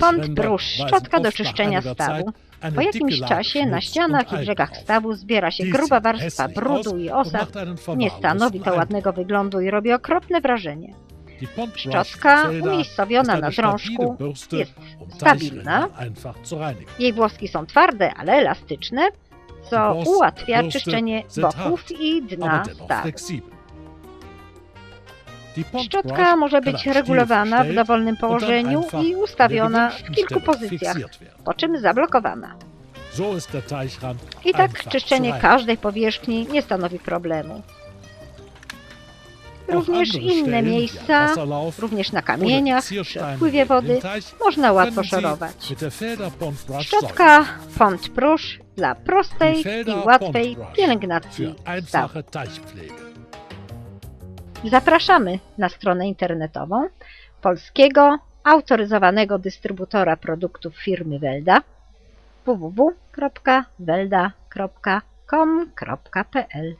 Pont Brusz, szczotka do czyszczenia stawu. Po jakimś czasie na ścianach i brzegach stawu zbiera się gruba warstwa brudu i osad. Nie stanowi to ładnego wyglądu i robi okropne wrażenie. Szczotka umiejscowiona na drążku jest stabilna. Jej włoski są twarde, ale elastyczne, co ułatwia czyszczenie boków i dna stawu. Szczotka może być regulowana w dowolnym położeniu i ustawiona w kilku pozycjach, po czym zablokowana. I tak czyszczenie każdej powierzchni nie stanowi problemu. Również inne miejsca, również na kamieniach czy wpływie wody, można łatwo szorować. Szczotka Pont Prusz dla prostej i łatwej pielęgnacji stawu. Zapraszamy na stronę internetową polskiego autoryzowanego dystrybutora produktów firmy Welda www.welda.com.pl